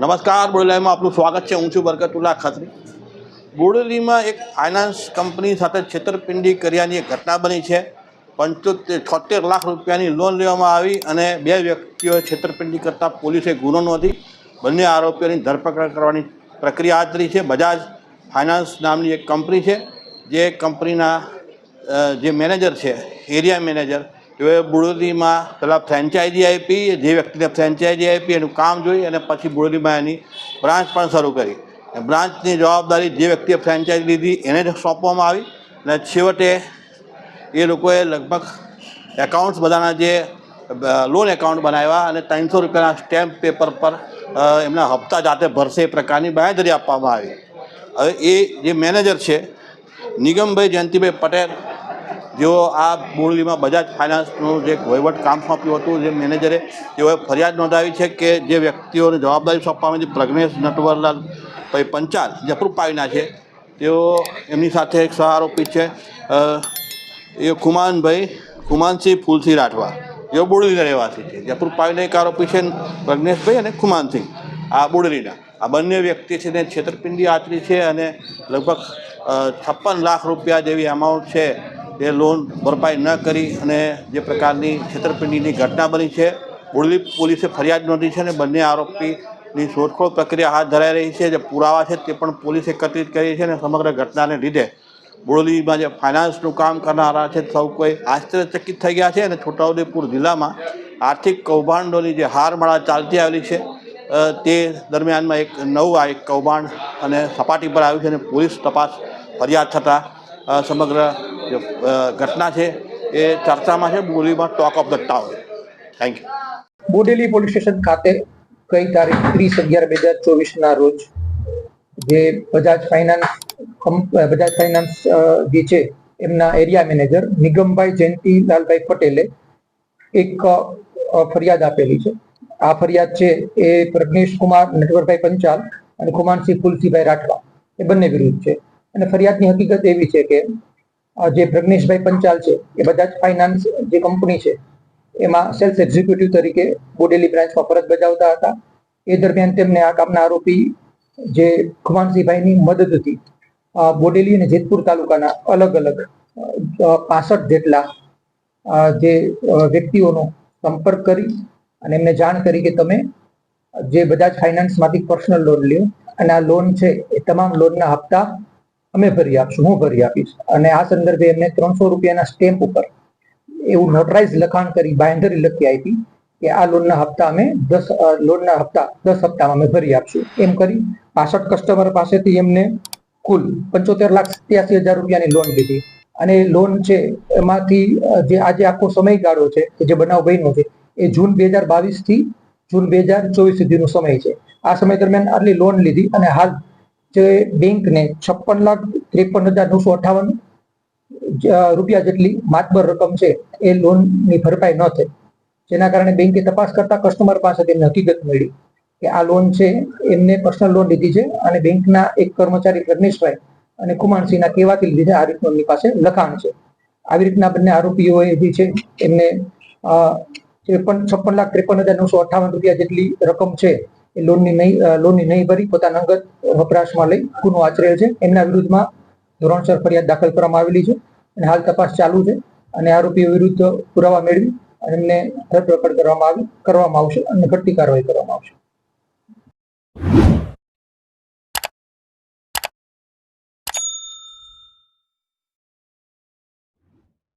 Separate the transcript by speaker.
Speaker 1: નમસ્કાર બોડેલીમાં આપનું સ્વાગત છે. હું છું બરકતુલ્લા ખત્રી. બોડેલીમાં એક ફાઇનાન્સ કંપની સાથે છેતરપિંડી કર્યાની એક ઘટના બની છે. પંચોતેર, છોતેર લાખ રૂપિયાની લોન લેવામાં આવી અને બે વ્યક્તિઓએ છેતરપિંડી કરતાં પોલીસે ગુનો નોંધી. બંને આરોપીઓની ધરપકડ કરવાની પ્રક્રિયા હાથ ધરી છે. બજાજ ફાઇનાન્સ નામની એક કંપની છે, જે કંપનીના જે મેનેજર છે, એરિયા મેનેજર તેઓએ બુડોદીમાં પહેલાં ફ્રેન્ચાઇઝી આપી, જે વ્યક્તિને ફ્રેન્ચાઇઝી આપી, એનું કામ જોઈ અને પછી બુડોદીમાં એની બ્રાન્ચ પણ શરૂ કરી. બ્રાન્ચની જવાબદારી જે વ્યક્તિએ ફ્રેન્ચાઇઝી લીધી, એને જ સોંપવામાં આવી. અને છેવટે એ લોકોએ લગભગ એકાઉન્ટ્સ બધાના જે લોન એકાઉન્ટ બનાવ્યા અને ત્રણસો રૂપિયાના સ્ટેમ્પ પેપર પર એમના હપ્તા જાતે ભરશે એ પ્રકારની બાંયધરી આપવામાં આવી. હવે એ જે મેનેજર છે, નિગમભાઈ જયંતિભાઈ પટેલ જેઓ આ બોરડીમાં બજાજ ફાઇનાન્સનું જે વહીવટ કામ સોંપ્યું હતું, જે મેનેજરે તેઓએ ફરિયાદ નોંધાવી છે કે જે વ્યક્તિઓને જવાબદારી સોંપવામાં જે પ્રજ્ઞેશ નટવરલાલ ભાઈ પંચાલ, જે પાવીના છે, તેઓ એમની સાથે એક સહારોપી છે. એ ખુમાનભાઈ કુમાનસિંહ ફૂલસિંહ રાઠવા, જેઓ બોડેલીના રહેવાસી છે જયપુર પાવીના એક આરોપી છે, પ્રજ્ઞેશભાઈ અને કુમાનસિંહ આ બોડેલીના આ બંને વ્યક્તિ છે ને છેતરપિંડી આચરી છે અને લગભગ છપ્પન લાખ રૂપિયા જેવી અમાઉન્ટ છે એ લોન ભરપાઈ ન કરી અને જે પ્રકારની છેતરપિંડીની ઘટના બની છે બોડેલી પોલીસે ફરિયાદ નોંધી છે અને બંને આરોપીની શોધખોળ પ્રક્રિયા હાથ ધરાઈ રહી છે. જે પુરાવા છે તે પણ પોલીસે એકત્રિત કરી છે અને સમગ્ર ઘટનાને લીધે બોડેલીમાં જે ફાઇનાન્સનું કામ કરનારા છે, સૌ કોઈ આશ્ચર્યચકિત થઈ ગયા છે અને છોટાઉદેપુર જિલ્લામાં આર્થિક કૌભાંડોની જે હારમાળા ચાલતી આવેલી છે તે દરમિયાનમાં એક નવું આ એક કૌભાંડ અને સપાટી પર આવ્યું છે અને પોલીસ તપાસ ફરિયાદ થતાં સમગ્ર જે ઘટના છે એ ચર્ચામાં છે. બોલીમાં talk of the town thank you
Speaker 2: Bodeli police station ખાતે ગઈ તારીખ ત્રીસ અગિયાર બે હજાર ચોવીસના રોજ જે બજાજ ફાઇનાન્સ બજાજ ફાઇનાન્સ જે છે એમના એરિયા મેનેજર નિગમભાઈ જયંતિલાલભાઈ પટેલે એક ફરિયાદ આપેલી છે. આ ફરિયાદ છે એ પ્રજ્ઞેશ કુમાર નટવરભાઈ પંચાલ અને કુમારસિંહ ફુલસીભાઈ રાઠવા. એ બંને વિરુદ્ધ છે. અને ફરિયાદની હકીકત એવી છે કે જે પ્રજ્ઞેશભાઈ પંચાલ છે, એ બજાજ ફાઇનાન્સ જે કંપની છે, એમાં સેલ્સ એક્ઝિક્યુટિવ તરીકે બોડેલી બ્રાન્ચમાં ફરજ બજાવતા હતા. એ દરમિયાન તેમને આ કામના આરોપી જે ખુમાનસિંહભાઈની મદદથી બોડેલી અને જેતપુર તાલુકાના અલગ અલગ પાસઠ જેટલા જે વ્યક્તિઓનો સંપર્ક કરી અને એમને જાણ કરી કે તમે જે બધા જ ફાઇનાન્સમાંથી પર્સનલ લોન લ્યો અને આ લોન છે, એ તમામ લોનના હપ્તા અમે ભરી આપશું, હું ભરી આપીશ. અને આ સંદર્ભે એમને ત્રણસો રૂપિયાના સ્ટેમ્પ ઉપર એવું નોટરાઇઝ લખાણ કરી, બાંયધરી લખી આપી કે આ લોનના હપ્તા અમે દસ લોનના હપ્તા દસ હપ્તામાં અમે ભરી આપશું. એમ કરી પાસઠ કસ્ટમર પાસેથી એમને કુલ પંચોતેર લાખ સત્યાસી હજાર રૂપિયાની લોન લીધી. અને લોન છે, એમાંથી જે આજે આખો સમયગાળો છે, કે જે બનાવ બન્યો છે, એ જૂન બે હજાર બાવીસથી જૂન બે હજાર ચોવીસ સુધીનો સમય છે. આ સમય દરમિયાન આટલી લોન લીધી અને હાલ જે બેંકને છપ્પન લાખ ત્રેપન હજાર નવસો અઠાવન રૂપિયા જેટલી માતબર રકમ છે, એ લોનની ભરપાઈ ન થઈ. જેના કારણે બેંકે તપાસ કરતા કસ્ટમર પાસે એમને હકીકત મળી કે આ લોન છે, એમને પર્સનલ લોન લીધી છે અને બેંકના એક કર્મચારી પ્રજ્ઞેશભાઈ અને કુમારસિંહના કહેવાથી લીધી આ રીતનું એમની પાસે લખાણ છે. આવી રીતના બંને આરોપીઓએ જે છે, એમને ત્રેપન, છપ્પન લાખ ત્રેપન હજાર નવસો અઠાવન રૂપિયા જેટલી રકમ છે લોનની નહીં લોનની નહીં ભરી, પોતાના અંગત વપરાશમાં લઈ ગુનો આચરેલ છે. એમના વિરુદ્ધમાં ધોરણસર ફરિયાદ દાખલ કરવામાં આવેલી છે અને હાલ તપાસ ચાલુ છે અને આરોપીઓ વિરુદ્ધ પુરાવા મેળવી અને એમને ધરપકડ કરવામાં આવી, કરવામાં આવશે અને ઘટતી કાર્યવાહી કરવામાં આવશે.